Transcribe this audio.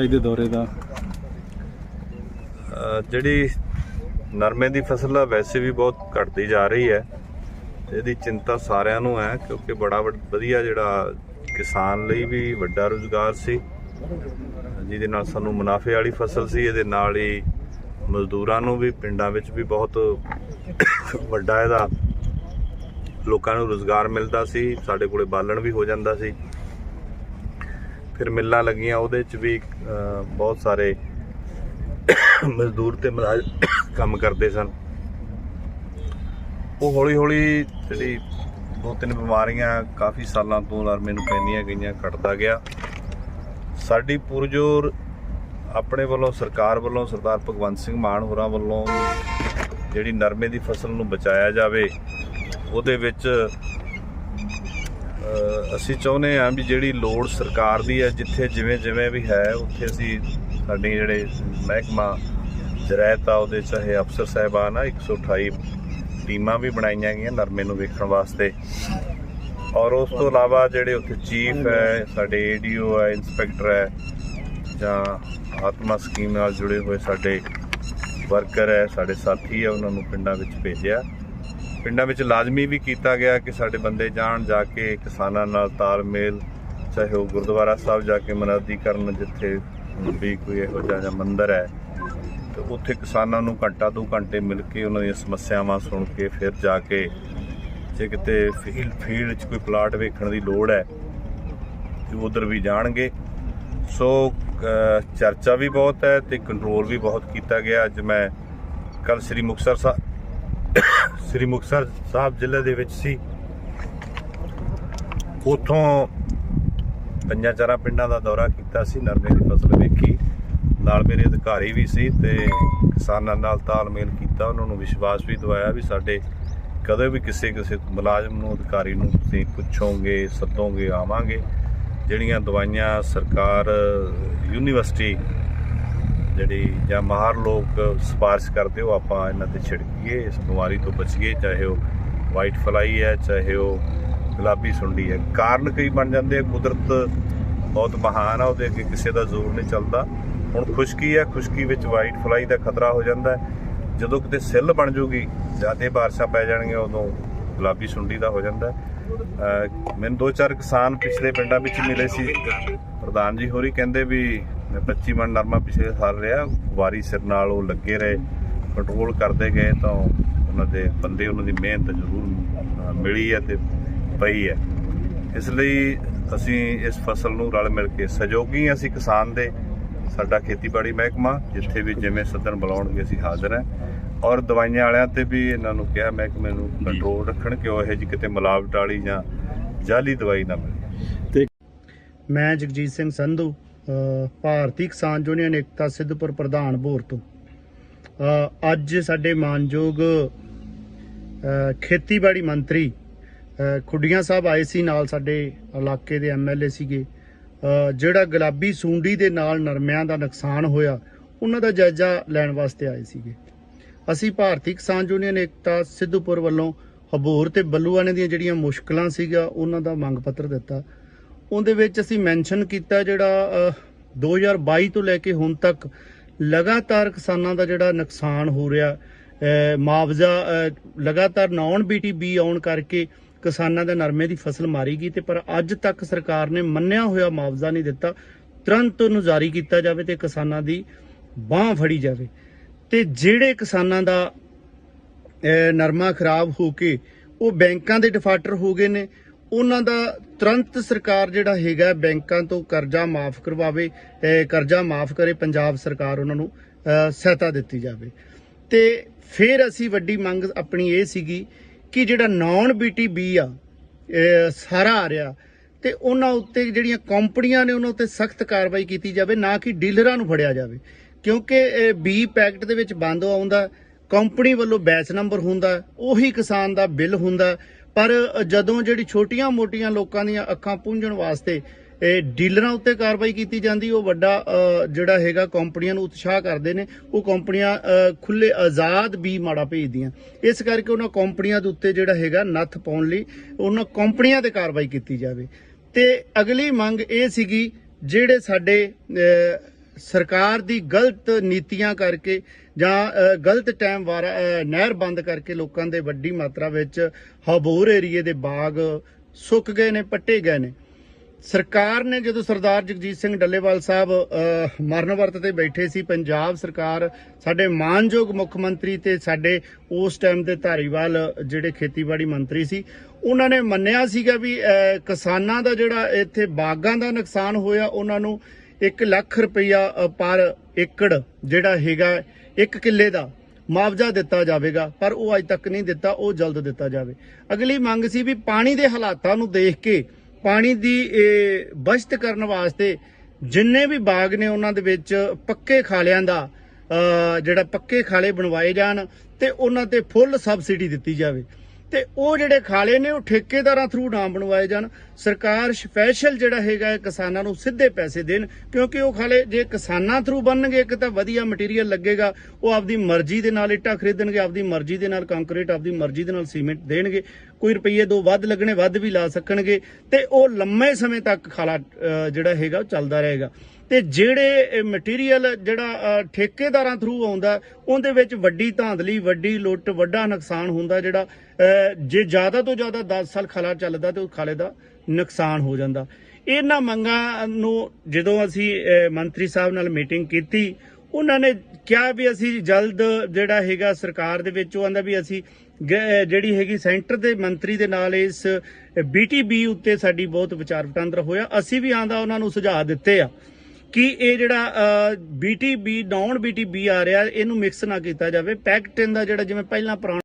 ਇਹਦੇ ਦੌਰੇ ਦਾ? ਜਿਹੜੀ ਨਰਮੇ ਦੀ ਫਸਲ ਆ, ਵੈਸੇ ਵੀ ਬਹੁਤ ਘਟਦੀ ਜਾ ਰਹੀ ਹੈ। ਇਹਦੀ ਚਿੰਤਾ ਸਾਰਿਆਂ ਨੂੰ ਹੈ, ਕਿਉਂਕਿ ਬੜਾ ਵੱਡ- ਵਧੀਆ ਜਿਹੜਾ ਕਿਸਾਨ ਲਈ ਵੀ ਵੱਡਾ ਰੋਜ਼ਗਾਰ ਸੀ। ਜਿਹਦੇ ਨਾਲ ਸਾਨੂੰ ਮੁਨਾਫੇ ਵਾਲੀ ਫਸਲ ਸੀ, ਇਹਦੇ ਨਾਲ ਹੀ ਮਜ਼ਦੂਰਾਂ ਨੂੰ ਵੀ, ਪਿੰਡਾਂ ਵਿੱਚ ਵੀ ਬਹੁਤ ਵੱਡਾ ਇਹਦਾ ਲੋਕਾਂ ਨੂੰ ਰੋਜ਼ਗਾਰ ਮਿਲਦਾ ਸੀ, ਸਾਡੇ ਕੋਲੇ ਬਾਲਣ ਵੀ ਹੋ ਜਾਂਦਾ ਸੀ। ਫਿਰ ਮਿੱਲਾਂ ਲੱਗੀਆਂ, ਉਹਦੇ ਚ ਵੀ ਬਹੁਤ ਸਾਰੇ ਮਜ਼ਦੂਰ ਤੇ ਮਲਾਜ ਕੰਮ ਕਰਦੇ ਸਨ। ਉਹ ਹੌਲੀ ਹੌਲੀ ਜਿਹੜੀ ਦੋ ਤਿੰਨ ਬਿਮਾਰੀਆਂ ਕਾਫੀ ਸਾਲਾਂ ਤੋਂ ਨਰਮੇ ਨੂੰ ਪੈਂਦੀਆਂ ਗਈਆਂ, ਘਟਦਾ ਗਿਆ। ਸਾਡੀ ਪੁਰਜੋਰ ਆਪਣੇ ਵੱਲੋਂ, ਸਰਕਾਰ ਵੱਲੋਂ, ਸਰਦਾਰ ਭਗਵੰਤ ਸਿੰਘ ਮਾਨ ਹੋਰਾਂ ਵੱਲੋਂ ਜਿਹੜੀ ਨਰਮੇ ਦੀ ਫਸਲ ਨੂੰ ਬਚਾਇਆ ਜਾਵੇ, ਉਹਦੇ ਵਿੱਚ ਅਸੀਂ ਚਾਹੁੰਦੇ ਹਾਂ ਵੀ ਜਿਹੜੀ ਲੋੜ ਸਰਕਾਰ ਦੀ ਹੈ, ਜਿੱਥੇ ਜਿਵੇਂ ਜਿਵੇਂ ਵੀ ਹੈ, ਉੱਥੇ ਅਸੀਂ ਸਾਡੇ ਜਿਹੜੇ ਮਹਿਕਮਾ ਜਰਾਇਤ ਆ, ਉਹਦੇ ਚਾਹੇ ਅਫਸਰ ਸਾਹਿਬਾਨ ਆ 128 ਟੀਮਾਂ ਵੀ ਬਣਾਈਆਂ ਗਈਆਂ ਨਰਮੇ ਨੂੰ ਵੇਖਣ ਵਾਸਤੇ। ਔਰ ਉਸ ਤੋਂ ਇਲਾਵਾ ਜਿਹੜੇ ਉੱਥੇ ਚੀਫ ਹੈ, ਸਾਡੇ ਏਡੀਓ ਹੈ, ਇੰਸਪੈਕਟਰ ਹੈ, ਜਾਂ ਆਤਮਾ ਸਕੀਮ ਨਾਲ ਜੁੜੇ ਹੋਏ ਸਾਡੇ ਵਰਕਰ ਹੈ, ਸਾਡੇ ਸਾਥੀ ਹੈ, ਉਹਨਾਂ ਨੂੰ ਪਿੰਡਾਂ ਵਿੱਚ ਭੇਜਿਆ। ਪਿੰਡਾਂ ਵਿੱਚ ਲਾਜ਼ਮੀ ਵੀ ਕੀਤਾ ਗਿਆ ਕਿ ਸਾਡੇ ਬੰਦੇ ਜਾਣ, ਜਾ ਕੇ ਕਿਸਾਨਾਂ ਨਾਲ ਤਾਲਮੇਲ, ਚਾਹੇ ਉਹ ਗੁਰਦੁਆਰਾ ਸਾਹਿਬ ਜਾ ਕੇ ਮਨਾਦੀ ਕਰਨ ਜਿੱਥੇ ਵੀ ਕੋਈ ਇਹੋ ਜਿਹਾ ਜਾਂ ਮੰਦਿਰ ਹੈ, ਤੇ ਉੱਥੇ ਕਿਸਾਨਾਂ ਨੂੰ ਘੰਟਾ ਦੋ ਘੰਟੇ ਮਿਲ ਕੇ ਉਹਨਾਂ ਦੀਆਂ ਸਮੱਸਿਆਵਾਂ ਸੁਣ ਕੇ ਫਿਰ ਜਾ ਕੇ ਜੇ ਕਿਤੇ ਫੀਲਡ ਫੀਲਡ 'ਚ ਕੋਈ ਪਲਾਟ ਵੇਖਣ ਦੀ ਲੋੜ ਹੈ, ਤੇ ਉਧਰ ਵੀ ਜਾਣਗੇ। ਸੋ ਚਰਚਾ ਵੀ ਬਹੁਤ ਹੈ ਤੇ ਕੰਟਰੋਲ ਵੀ ਬਹੁਤ ਕੀਤਾ ਗਿਆ। ਅੱਜ ਮੈਂ ਕੱਲ ਸ੍ਰੀ ਮੁਕਤਸਰ ਸਾਹਿਬ ਸ੍ਰੀ ਮੁਕਤਸਰ ਸਾਹਿਬ ਜ਼ਿਲ੍ਹੇ ਦੇ ਵਿੱਚ ਸੀ। ਉਥੋਂ ਪੰਜਾਂ ਚਾਰਾਂ ਪਿੰਡਾਂ ਦਾ ਦੌਰਾ ਕੀਤਾ ਸੀ, ਨਰਮੇ ਦੀ ਫਸਲ ਵੇਖੀ। ਨਾਲ ਮੇਰੇ ਅਧਿਕਾਰੀ ਵੀ ਸੀ ਤੇ ਕਿਸਾਨਾਂ ਨਾਲ ਤਾਲਮੇਲ ਕੀਤਾ, ਉਹਨਾਂ ਨੂੰ ਵਿਸ਼ਵਾਸ ਵੀ ਦਵਾਇਆ ਵੀ ਸਾਡੇ ਕਦੇ ਵੀ ਕਿਸੇ ਕਿਸੇ ਮੁਲਾਜ਼ਮ ਨੂੰ, ਅਧਿਕਾਰੀ ਨੂੰ ਤੁਸੀਂ ਪੁੱਛੋਗੇ, ਸੱਦੋਗੇ, ਆਵਾਂਗੇ। ਜਿਹੜੀਆਂ ਦਵਾਈਆਂ ਸਰਕਾਰ, ਯੂਨੀਵਰਸਿਟੀ ਜਿਹੜੀ ਜਾਂ ਮਾਹਰ ਲੋਕ ਸਿਫਾਰਿਸ਼ ਕਰਦੇ ਹੋ ਆਪਾਂ ਇਹਨਾਂ ਤੇ ਛਿੜਕੀਏ, ਇਸ ਬਿਮਾਰੀ ਤੋਂ ਬਚੀਏ, ਚਾਹੇ ਉਹ ਵਾਈਟ ਫਲਾਈ ਹੈ, ਚਾਹੇ ਉਹ ਗੁਲਾਬੀ ਸੁੰਡੀ ਹੈ। ਕਾਰਨ ਕਈ ਬਣ ਜਾਂਦੇ ਆ, ਕੁਦਰਤ ਬਹੁਤ ਮਹਾਨ ਆ, ਉਹਦੇ ਅੱਗੇ ਕਿਸੇ ਦਾ ਜ਼ੋਰ ਨਹੀਂ ਚੱਲਦਾ। ਹੁਣ ਖੁਸ਼ਕੀ ਹੈ, ਖੁਸ਼ਕੀ ਵਿੱਚ ਵਾਈਟ ਫਲਾਈ ਦਾ ਖਤਰਾ ਹੋ ਜਾਂਦਾ ਹੈ। ਜਦੋਂ ਕਿਤੇ ਸਿੱਲ ਬਣ ਜੂਗੀ, ਜ਼ਿਆਦਾ ਬਾਰਿਸ਼ਾਂ ਪੈ ਜਾਣਗੀਆਂ, ਉਦੋਂ ਗੁਲਾਬੀ ਸੁੰਡੀ ਦਾ ਹੋ ਜਾਂਦਾ ਮੈਨੂੰ ਦੋ ਚਾਰ ਕਿਸਾਨ ਪਿਛਲੇ ਪਿੰਡਾਂ ਵਿੱਚ ਮਿਲੇ ਸੀ। ਪ੍ਰਧਾਨ ਜੀ ਹੋਰੀ ਕਹਿੰਦੇ ਵੀ 25 ਮਣ ਨਰਮਾ ਪਿਛਲੇ ਸਾਲ ਰਿਹਾ ਵਾਰੀ ਸਿਰ ਨਾਲ ਉਹ ਲੱਗੇ ਰਹੇ ਕੰਟਰੋਲ ਕਰਦੇ ਗਏ ਤਾਂ ਉਹਨਾਂ ਦੇ ਬੰਦੇ ਉਹਨਾਂ ਦੀ ਮਿਹਨਤ ਜ਼ਰੂਰ ਮਿਲੀ ਹੈ ਤੇ ਪਈ ਹੈ। ਇਸ ਲਈ ਅਸੀਂ ਇਸ ਫਸਲ ਨੂੰ ਰਲ ਮਿਲ ਕੇ ਸਹਿਯੋਗੀ ਅਸੀਂ ਕਿਸਾਨ ਦੇ। ਸਾਡਾ ਖੇਤੀਬਾੜੀ ਮਹਿਕਮਾ ਜਿੱਥੇ ਵੀ ਜਿਵੇਂ ਸੱਦਣ ਬੁਲਾਉਣਗੇ ਅਸੀਂ ਹਾਜ਼ਰ ਹਾਂ। ਔਰ ਦਵਾਈਆਂ ਵਾਲਿਆਂ ਤੇ ਵੀ ਇਹਨਾਂ ਨੂੰ ਕਿਹਾ ਮਹਿਕਮੇ ਨੂੰ ਕੰਟਰੋਲ ਰੱਖਣ ਕਿ ਉਹ ਇਹੋ ਜਿਹੀ ਕਿਤੇ ਮਿਲਾਵਟ ਵਾਲੀ ਜਾਂ ਜਾਲੀ ਦਵਾਈ ਨਾ ਮਿਲੇ। ਮੈਂ ਜਗਜੀਤ ਸਿੰਘ ਸੰਧੂ ਭਾਰਤੀ ਕਿਸਾਨ ਯੂਨੀਅਨ ਏਕਤਾ ਸਿੱਧਪੁਰ ਪ੍ਰਧਾਨ ਬੋਰ ਤੋਂ। ਅੱਜ ਸਾਡੇ ਮਾਨਯੋਗ ਖੇਤੀਬਾੜੀ ਮੰਤਰੀ ਖੁੱਡੀਆਂ ਸਾਹਿਬ ਆਏ ਸੀ ਨਾਲ ਸਾਡੇ ਇਲਾਕੇ ਦੇ ਐਮਐਲਏ ਸੀਗੇ। ਜਿਹੜਾ ਗੁਲਾਬੀ ਸੁੰਡੀ ਦੇ ਨਾਲ ਨਰਮਿਆਂ ਦਾ ਨੁਕਸਾਨ ਹੋਇਆ, ਉਹਨਾਂ ਦਾ ਜਾਇਜ਼ਾ ਲੈਣ ਵਾਸਤੇ ਆਏ ਸੀਗੇ। ਅਸੀਂ ਭਾਰਤੀ ਕਿਸਾਨ ਯੂਨੀਅਨ ਏਕਤਾ ਸਿੱਧੂਪੁਰ ਵੱਲੋਂ ਹਬੋਰ ਤੇ ਬੱਲੂਆਣੇ ਦੀਆਂ ਜਿਹੜੀਆਂ ਮੁਸ਼ਕਲਾਂ ਸੀਗਾ ਉਹਨਾਂ ਦਾ ਮੰਗ ਪੱਤਰ ਦਿੱਤਾ। ਉਹਦੇ ਵਿੱਚ ਅਸੀਂ ਮੈਂਸ਼ਨ ਕੀਤਾ ਜਿਹੜਾ ਅਹ, 2022 ਤੋਂ ਲੈ ਕੇ ਹੁਣ ਤੱਕ ਲਗਾਤਾਰ ਕਿਸਾਨਾਂ ਦਾ ਜਿਹੜਾ ਨੁਕਸਾਨ ਹੋ ਰਿਹਾ ਮੁਆਵਜ਼ਾ ਲਗਾਤਾਰ ਨੌਨ ਬੀਟੀਬੀ ਆਉਣ ਕਰਕੇ ਕਿਸਾਨਾਂ ਦੇ ਨਰਮੇ ਦੀ ਫਸਲ ਮਾਰੀ ਗਈ ਤੇ ਪਰ ਅੱਜ ਤੱਕ ਸਰਕਾਰ ਨੇ ਮੰਨਿਆ ਹੋਇਆ ਮੁਆਵਜ਼ਾ ਨਹੀਂ ਦਿੱਤਾ ਤੁਰੰਤ ਉਹਨੂੰ ਜਾਰੀ ਕੀਤਾ ਜਾਵੇ ਤੇ ਕਿਸਾਨਾਂ ਦੀ ਬਾਹ ਫੜੀ ਜਾਵੇ। ਤੇ ਜਿਹੜੇ ਕਿਸਾਨਾਂ ਦਾ ਨਰਮਾ ਖਰਾਬ ਹੋ ਕੇ ਉਹ ਬੈਂਕਾਂ ਦੇ ਡਿਫਾਲਟਰ ਹੋ ਗਏ ਨੇ ਉਹਨਾਂ ਦਾ ਤੁਰੰਤ ਸਰਕਾਰ ਜਿਹੜਾ ਹੈਗਾ ਬੈਂਕਾਂ ਤੋਂ ਕਰਜ਼ਾ ਮਾਫ ਕਰਵਾਵੇ ਕਰਜ਼ਾ ਮਾਫ ਕਰੇ, ਪੰਜਾਬ ਸਰਕਾਰ ਉਹਨਾਂ ਨੂੰ ਸਹਾਇਤਾ ਦਿੱਤੀ ਜਾਵੇ। ਤੇ ਫਿਰ ਅਸੀਂ ਵੱਡੀ ਮੰਗ ਆਪਣੀ ਇਹ ਸੀਗੀ ਕਿ ਜਿਹੜਾ ਨਾਨ ਬੀਟੀਬੀ ਆ ਸਾਰਾ ਆ ਰਿਹਾ, ਤੇ ਉਹਨਾਂ ਉੱਤੇ ਜਿਹੜੀਆਂ ਕੰਪਨੀਆਂ ਨੇ ਉਹਨਾਂ ਉੱਤੇ ਸਖਤ ਕਾਰਵਾਈ ਕੀਤੀ ਜਾਵੇ, ਨਾ ਕਿ ਡੀਲਰਾਂ ਨੂੰ ਫੜਿਆ ਜਾਵੇ। ਕਿਉਂਕਿ ਬੀ ਪੈਕਟ ਦੇ ਵਿੱਚ ਬੰਦ ਆਉਂਦਾ, ਕੰਪਨੀ ਵੱਲੋਂ ਬੈਚ ਨੰਬਰ ਹੁੰਦਾ, ਉਹੀ ਕਿਸਾਨ ਦਾ ਬਿੱਲ ਹੁੰਦਾ ਪਰ ਜਦੋਂ ਜਿਹੜੀ ਛੋਟੀਆਂ-ਮੋਟੀਆਂ ਲੋਕਾਂ ਦੀਆਂ ਅੱਖਾਂ ਪੂੰਝਣ ਵਾਸਤੇ ਇਹ ਡੀਲਰਾਂ ਉੱਤੇ ਕਾਰਵਾਈ ਕੀਤੀ ਜਾਂਦੀ ਉਹ ਵੱਡਾ ਜਿਹੜਾ ਹੈਗਾ ਕੰਪਨੀਆਂ ਨੂੰ ਉਤਸ਼ਾਹ ਕਰਦੇ ਨੇ ਉਹ ਕੰਪਨੀਆਂ ਅ, ਖੁੱਲੇ ਆਜ਼ਾਦ ਵੀ ਮਾੜਾ ਭੇਜਦੀਆਂ। ਇਸ ਕਰਕੇ ਉਹਨਾਂ ਕੰਪਨੀਆਂ ਦੇ ਉੱਤੇ ਜਿਹੜਾ ਹੈਗਾ ਨੱਥ ਪਾਉਣ ਲਈ ਉਹਨਾਂ ਕੰਪਨੀਆਂ ਤੇ ਕਾਰਵਾਈ ਕੀਤੀ ਜਾਵੇ। ਤੇ ਅਗਲੀ ਮੰਗ ਇਹ ਸੀਗੀ ਜਿਹੜੇ ਸਾਡੇ ਸਰਕਾਰ ਦੀ ਗਲਤ ਨੀਤੀਆਂ ਕਰਕੇ ਜਾਂ ਗਲਤ ਟਾਈਮ ਵਾਰਾ ਨਹਿਰ ਬੰਦ ਕਰਕੇ ਲੋਕਾਂ ਦੇ ਵੱਡੀ ਮਾਤਰਾ ਵਿੱਚ ਹਬੋਰ ਏਰੀਏ ਦੇ ਬਾਗ ਸੁੱਕ ਗਏ ਨੇ, ਪੱਟੇ ਗਏ ਨੇ। ਸਰਕਾਰ ਨੇ ਜਦੋਂ ਸਰਦਾਰ ਜਗਜੀਤ ਸਿੰਘ ਡੱਲੇਵਾਲ ਸਾਹਿਬ ਮਰਨ ਵਰਤ ਤੇ ਬੈਠੇ ਸੀ, ਪੰਜਾਬ ਸਰਕਾਰ ਸਾਡੇ ਮਾਨਯੋਗ ਮੁੱਖ ਮੰਤਰੀ ਤੇ ਸਾਡੇ ਉਸ ਟਾਈਮ ਦੇ ਧਾਰੀਵਾਲ, ਜਿਹੜੇ ਖੇਤੀਬਾੜੀ ਮੰਤਰੀ ਸੀ, ਉਹਨਾਂ ਨੇ ਮੰਨਿਆ ਸੀਗਾ ਵੀ ਕਿਸਾਨਾਂ ਦਾ ਜਿਹੜਾ ਇੱਥੇ ਬਾਗਾਂ ਦਾ ਨੁਕਸਾਨ ਹੋਇਆ, ਉਹਨਾਂ ਨੂੰ 1 ਲੱਖ ਰੁਪਈਆ ਪਰ ਏਕੜ ਜਿਹੜਾ ਹੈਗਾ ਇੱਕ ਕਿੱਲੇ ਦਾ ਮੁਆਵਜ਼ਾ ਦਿੱਤਾ ਜਾਵੇਗਾ ਪਰ ਉਹ ਅਜ ਤੱਕ ਨਹੀਂ ਦਿੱਤਾ ਉਹ ਜਲਦ ਦਿੱਤਾ ਜਾਵੇ। ਅਗਲੀ ਮੰਗ ਸੀ ਵੀ ਪਾਣੀ ਦੇ ਹਾਲਾਤਾਂ ਨੂੰ ਦੇਖ ਕੇ ਪਾਣੀ ਦੀ ਇਹ, ਬਚਤ ਕਰਨ ਵਾਸਤੇ ਜਿੰਨੇ ਵੀ ਬਾਗ ਨੇ ਉਹਨਾਂ ਦੇ ਵਿੱਚ ਪੱਕੇ ਖਾਲਿਆਂ ਦਾ ਜਿਹੜਾ ਪੱਕੇ ਖਾਲੇ ਬਣਵਾਏ ਜਾਣ ਤੇ ਉਹਨਾਂ ਤੇ ਫੁੱਲ ਸਬਸਿਡੀ ਦਿੱਤੀ ਜਾਵੇ। ਤੇ ਉਹ ਜਿਹੜੇ ਖਾਲੇ ਨੇ, ਉਹ ਠੇਕੇਦਾਰਾਂ ਥਰੂ ਨਾ ਬਣਵਾਏ ਜਾਣ। ਸਰਕਾਰ ਸਪੈਸ਼ਲ ਜਿਹੜਾ ਹੈਗਾ ਕਿਸਾਨਾਂ ਨੂੰ ਸਿੱਧੇ ਪੈਸੇ ਦੇਣ, ਕਿਉਂਕਿ ਉਹ ਖਾਲੇ ਜੇ ਕਿਸਾਨਾਂ ਥਰੂ ਬਣਨਗੇ, ਇੱਕ ਤਾਂ ਵਧੀਆ ਮਟੀਰੀਅਲ ਲੱਗੇਗਾ, ਉਹ ਆਪਦੀ ਮਰਜ਼ੀ ਦੇ ਨਾਲ ਇੱਟਾਂ ਖਰੀਦਣਗੇ, ਆਪਦੀ ਮਰਜ਼ੀ ਦੇ ਨਾਲ ਕੰਕਰੀਟ ਆਪਦੀ ਮਰਜ਼ੀ ਦੇ ਨਾਲ ਸੀਮੈਂਟ ਦੇਣਗੇ। ਕੋਈ ਰੁਪਈਏ ਦੋ ਵੱਧ ਲੱਗਣੇ, ਵੱਧ ਵੀ ਲਾ ਸਕਣਗੇ, ਤੇ ਉਹ ਲੰਮੇ ਸਮੇਂ ਤੱਕ ਖਾਲਾ ਜਿਹੜਾ ਹੈਗਾ ਉਹ ਚੱਲਦਾ ਰਹੇਗਾ। ਤੇ ਜਿਹੜੇ ਮਟੀਰੀਅਲ ਜਿਹੜਾ ਠੇਕੇਦਾਰਾਂ ਥਰੂ ਆਉਂਦਾ, ਉਹਦੇ ਵਿੱਚ ਵੱਡੀ ਧਾਂਦਲੀ, ਵੱਡੀ ਲੁੱਟ, ਵੱਡਾ ਨੁਕਸਾਨ ਹੁੰਦਾ ਜਿਹੜਾ ਜੇ ਜ਼ਿਆਦਾ ਤੋਂ ਜ਼ਿਆਦਾ 10 ਸਾਲ ਖਲਾ ਚੱਲਦਾ ਤੇ ਉਹ ਖਾਲੇ ਦਾ ਨੁਕਸਾਨ ਹੋ ਜਾਂਦਾ। ਇਹਨਾਂ ਮੰਗਾਂ ਨੂੰ ਜਦੋਂ ਅਸੀਂ ਮੰਤਰੀ ਸਾਹਿਬ ਨਾਲ ਮੀਟਿੰਗ ਕੀਤੀ, ਉਹਨਾਂ ਨੇ ਕਿਹਾ ਵੀ ਅਸੀਂ ਜਲਦ ਜਿਹੜਾ ਹੈਗਾ ਸਰਕਾਰ ਦੇ ਵਿੱਚ, ਉਹ ਆਂਦਾ ਵੀ ਅਸੀਂ ਗ- ਜਿਹੜੀ ਹੈਗੀ ਸੈਂਟਰ ਦੇ ਮੰਤਰੀ ਦੇ ਨਾਲ ਇਸ ਬੀਟੀਬੀ ਉੱਤੇ ਸਾਡੀ ਬਹੁਤ ਵਿਚਾਰ ਵਟਾਂਦਰਾ ਹੋਇਆ। ਅਸੀਂ ਵੀ ਆਂਦਾ ਉਹਨਾਂ ਨੂੰ ਸੁਝਾਅ ਦਿੱਤੇ ਆ ਕਿ ਇਹ ਜਿਹੜਾ ਬੀਟੀਬੀ ਨਾਨ ਬੀਟੀਬੀ ਆ ਰਿਹਾ, ਇਹਨੂੰ ਮਿਕਸ ਨਾ ਕੀਤਾ ਜਾਵੇ। ਪੈਕਟਿਨ ਦਾ ਜਿਹੜਾ ਜਿਵੇਂ ਪਹਿਲਾਂ ਪੁਰਾਣਾ